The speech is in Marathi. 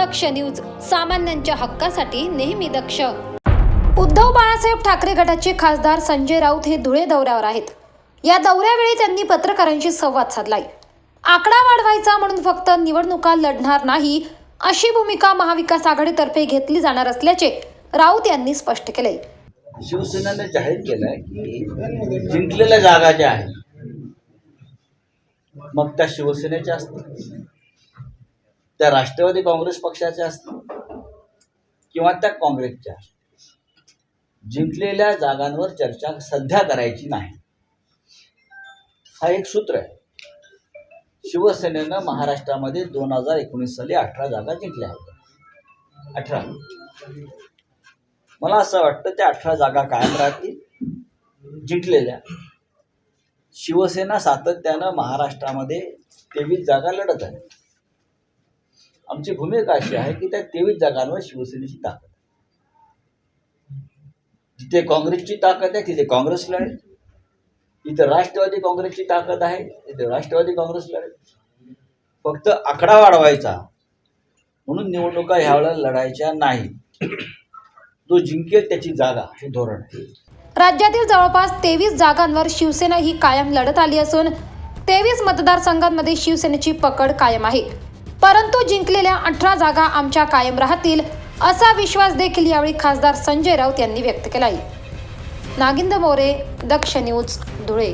दक्ष न्यूज सामान्यांच्या हक्कासाठी नेहमी दक्ष. उद्धव बाळासाहेब ठाकरे गटाचे खासदार संजय राऊत हे धुळे दौऱ्यावर आहेत. या दौऱ्यावेळी त्यांनी पत्रकारांशी संवाद साधलाय. आकडा वाढवायचा म्हणून फक्त निवडणुका लढणार नाही अशी भूमिका महाविकास आघाडीतर्फे घेतली जाणार असल्याचे राऊत यांनी स्पष्ट केले शिवसेनेने जाहीर केलंय की जिंकलेल्या जागा ज्या आहेत मग त्या शिवसेनेच्या असतील. त्या राष्ट्रवादी काँग्रेस पक्षाच्या असतील किंवा त्या काँग्रेसच्या जिंकलेल्या जागांवर चर्चा सध्या करायची नाही. हा एक सूत्र आहे. शिवसेनेनं महाराष्ट्रामध्ये दोन हजार एकोणीस साली अठरा जागा जिंकल्या होत्या. अठरा. मला असं वाटतं त्या अठरा जागा कायम राहतील. जिंकलेल्या. शिवसेना सातत्यानं महाराष्ट्रामध्ये तेवीस जागा लढत आहे. आमची भूमिका अशी आहे की त्या तेवीस जागांवर शिवसेनेची ताकद जिथे काँग्रेसची ताकद आहे तिथे काँग्रेस लढेल. इथं राष्ट्रवादी काँग्रेसची ताकद आहे तिथे राष्ट्रवादी काँग्रेस लढेल. फक्त आकडा वाढवायचा. म्हणून निवडणुका ह्यावेळेला लढायच्या नाही. तो जिंकेल त्याची जागा हे धोरण आहे. राज्यातील जवळपास तेवीस जागांवर शिवसेना ही कायम लढत आली असून तेवीस मतदारसंघांमध्ये शिवसेनेची पकड कायम आहे. परंतु जिंकलेल्या अठरा जागा आमच्या कायम राहतील असा विश्वास देखील यावेळी खासदार संजय राऊत यांनी व्यक्त केला आहे नागिंद मोरे दक्ष न्यूज धुळे.